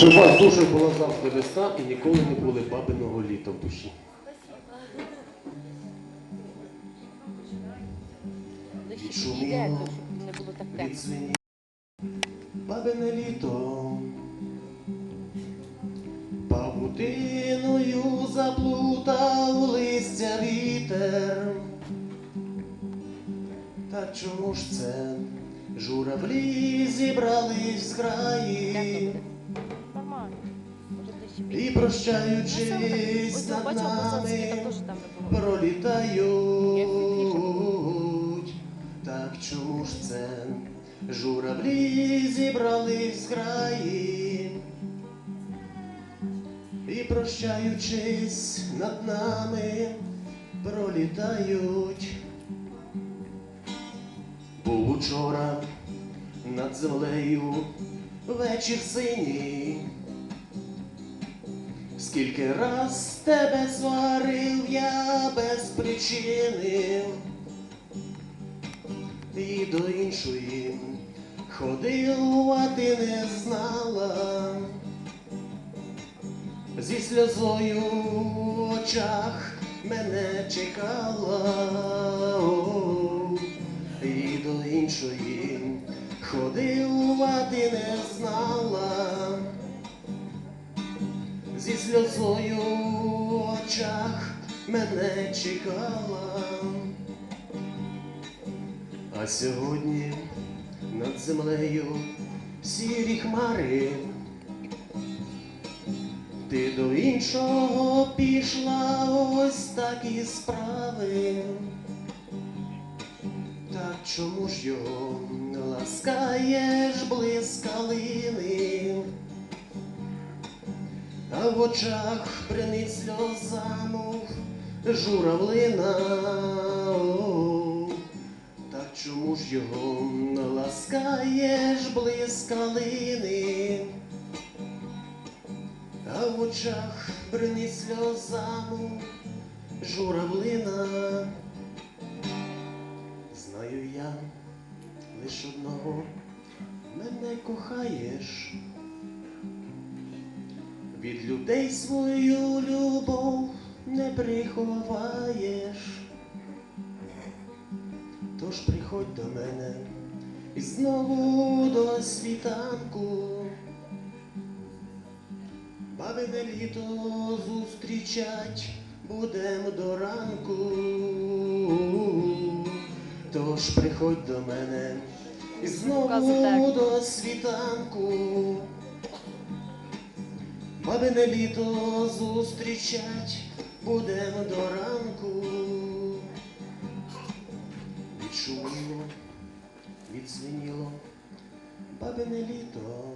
Щоб у вас душа була завжди весна і ніколи не були бабиного літа в душі. Не було так тепло. Відзвені бабине літо. Павутиною заплутав листя вітер. Та чому ж це журавлі зібрались з Як І прощаючись над нами, пролітають. Так чому ж це журавлі зібрались з краї? І прощаючись над нами, пролітають. Був учора над землею вечір синій. Скільки раз тебе сварив я без причини, і до іншої ходив, а ти не знала, зі сльозою в очах мене чекала, і до іншої ходив, а ти не знала зі сльозою в очах мене чекала. А сьогодні над землею сірі хмари. Ти до іншого пішла ось такі справи. Так чому ж його ласкаєш близь калини? А в очах принить сльозану журавлина. О, Так чому ж його ласкаєш близь калини? А в очах принить сльозану журавлина. Знаю я лиш одного мене кохаєш. Від людей свою любов не приховаєш. Тож приходь до мене і знову до світанку. Бабине літо зустрічать будем до ранку. Тож приходь до мене і знову до світанку. Бабине літо зустрічать будемо до ранку. Відшуміло, відзвеніло, бабине літо.